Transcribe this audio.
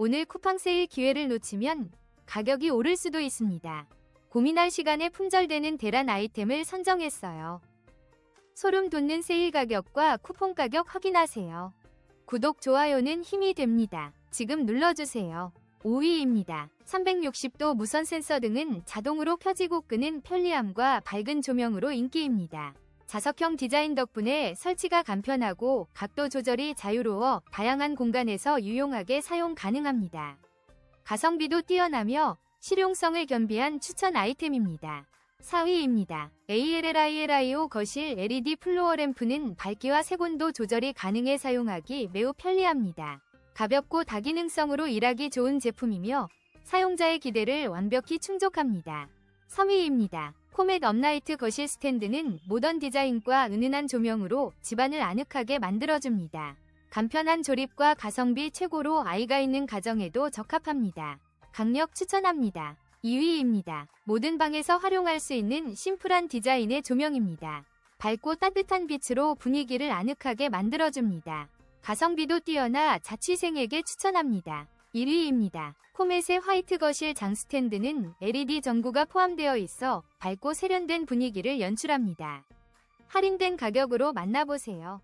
오늘 쿠팡 세일 기회를 놓치면 가격이 오를 수도 있습니다. 고민할 시간에 품절되는 대란 아이템을 선정했어요. 소름 돋는 세일 가격과 쿠폰 가격 확인하세요. 구독, 좋아요는 힘이 됩니다. 지금 눌러주세요. 5위입니다. 360도 무선 센서 등은 자동으로 켜지고 끄는 편리함과 밝은 조명으로 인기입니다. 자석형 디자인 덕분에 설치가 간편하고 각도 조절이 자유로워 다양한 공간에서 유용하게 사용 가능합니다. 가성비도 뛰어나며 실용성을 겸비한 추천 아이템입니다. 4위입니다. ALLILIO 거실 LED 플로어 램프는 밝기와 색온도 조절이 가능해 사용하기 매우 편리합니다. 가볍고 다기능성으로 일하기 좋은 제품이며 사용자의 기대를 완벽히 충족합니다. 3위입니다. 코멧 업라이트 거실 스탠드는 모던 디자인과 은은한 조명으로 집안을 아늑하게 만들어줍니다. 간편한 조립과 가성비 최고로 아이가 있는 가정에도 적합합니다. 강력 추천합니다. 2위입니다. 모든 방에서 활용할 수 있는 심플한 디자인의 조명입니다. 밝고 따뜻한 빛으로 분위기를 아늑하게 만들어줍니다. 가성비도 뛰어나 자취생에게 추천합니다. 1위입니다. 코멧의 화이트 거실 장 스탠드는 LED 전구가 포함되어 있어 밝고 세련된 분위기를 연출합니다. 할인된 가격으로 만나보세요.